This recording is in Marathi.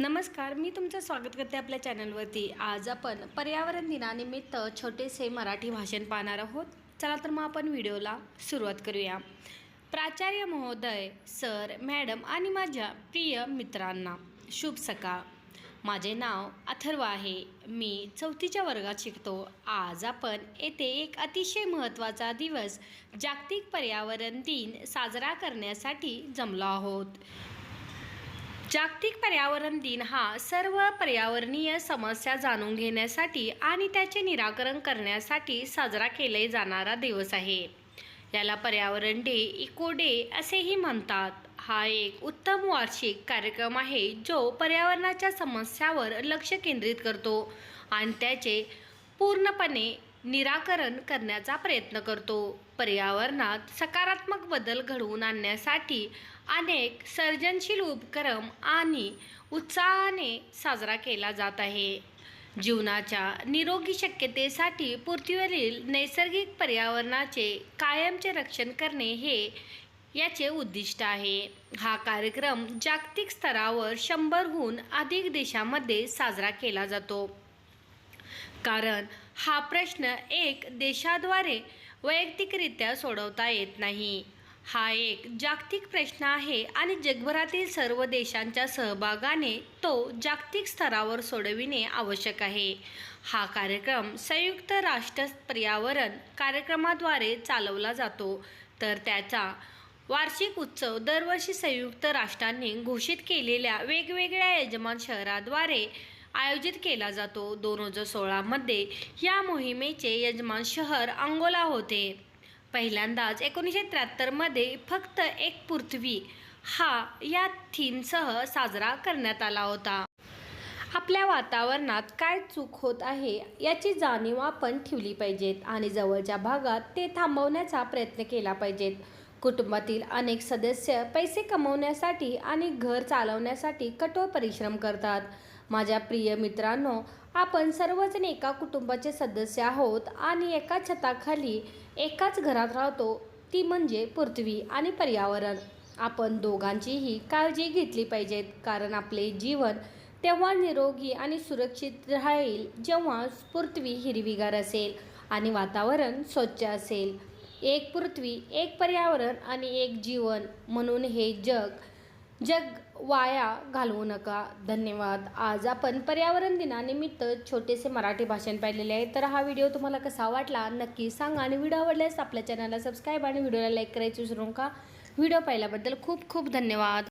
नमस्कार मी तुमचं स्वागत करते आपल्या चॅनलवरती. आज आपण पर्यावरण दिनानिमित्त छोटेसे मराठी भाषण पाहणार आहोत. चला तर मग आपण व्हिडिओला सुरुवात करूया. प्राचार्य महोदय सर मॅडम आणि माझ्या प्रिय मित्रांना शुभ सकाळ. माझे नाव अथर्व आहे. मी चौथीच्या वर्गात शिकतो. आज आपण येथे एक अतिशय महत्त्वाचा दिवस जागतिक पर्यावरण दिन साजरा करण्यासाठी जमलो आहोत. जागतिक पर्यावरण दिन हा सर्व पर्यावरणीय समस्या जाणून घेण्यासाठी आणि त्याचे निराकरण करण्यासाठी साजरा केले जाणारा दिवस आहे. याला पर्यावरण डे इको डे असेही म्हणतात. हा एक उत्तम वार्षिक कार्यक्रम आहे जो पर्यावरणाच्या समस्यावर लक्ष केंद्रित करतो आणि त्याचे पूर्णपणे निराकरण करण्याचा प्रयत्न करतो. पर्यावरणात सकारात्मक बदल घडवून आणण्यासाठी अनेक सर्जनशील उपक्रम आणि उत्साहाने साजरा केला जात आहे. जीवनाच्या निरोगी शक्यतेसाठी पृथ्वीवरील नैसर्गिक पर्यावरणाचे कायमचे रक्षण करणे हे याचे उद्दिष्ट आहे. हा कार्यक्रम जागतिक स्तरावर शंभरहून अधिक देशामध्ये साजरा केला जातो. कारण हा प्रश्न एक देशाद्वारे वैयक्तिकरित्या सोडवता येत नाही. हा एक जागतिक प्रश्न आहे आणि जगभरातील सर्व देशांच्या सहभागाने तो जागतिक स्तरावर सोडविणे आवश्यक आहे. हा कार्यक्रम संयुक्त राष्ट्र पर्यावरण कार्यक्रमाद्वारे चालवला जातो. तर त्याचा वार्षिक उत्सव दरवर्षी संयुक्त राष्ट्रांनी घोषित केलेल्या वेगवेगळ्या यजमान शहराद्वारे आयोजित केला जातो. दोन हजार सोळामध्ये या मोहिमेचे यजमान शहर अंगोला होते. पहिल्यांदाच एकोणीसशे त्र्याहत्तरमध्ये फक्त एक पृथ्वी हा या थीमसह साजरा करण्यात आला होता. आपल्या वातावरणात काय चूक होत आहे याची जाणीव आपण ठेवली पाहिजेत आणि जवळच्या भागात ते थांबवण्याचा प्रयत्न केला पाहिजेत. कुटुंबातील अनेक सदस्य पैसे कमवण्यासाठी आणि घर चालवण्यासाठी कठोर परिश्रम करतात. माझ्या प्रिय मित्रांनो आपण सर्वजण एका कुटुंबाचे सदस्य आहोत आणि एका छताखाली एकाच घरात राहतो. ती म्हणजे पृथ्वी आणि पर्यावरण. आपण दोघांचीही काळजी घेतली पाहिजेत कारण आपले जीवन तेव्हा निरोगी आणि सुरक्षित राहील जेव्हा पृथ्वी हिरवीगार असेल आणि वातावरण स्वच्छ असेल. एक पृथ्वी एक पर्यावरण आणि एक जीवन म्हणून हे जग जग वाया घालवू नका. धन्यवाद. आज आपण पर्यावरण दिनानिमित्त छोटेसे मराठी भाषण पाहिलेले आहे. तर हा व्हिडिओ तुम्हाला कसा वाटला नक्की सांगा आणि व्हिडिओ आवडल्यास आपल्या चॅनलला सबस्क्राईब आणि व्हिडिओला लाईक करायची विसरू नका. व्हिडिओ पाहिल्याबद्दल खूप खूप धन्यवाद.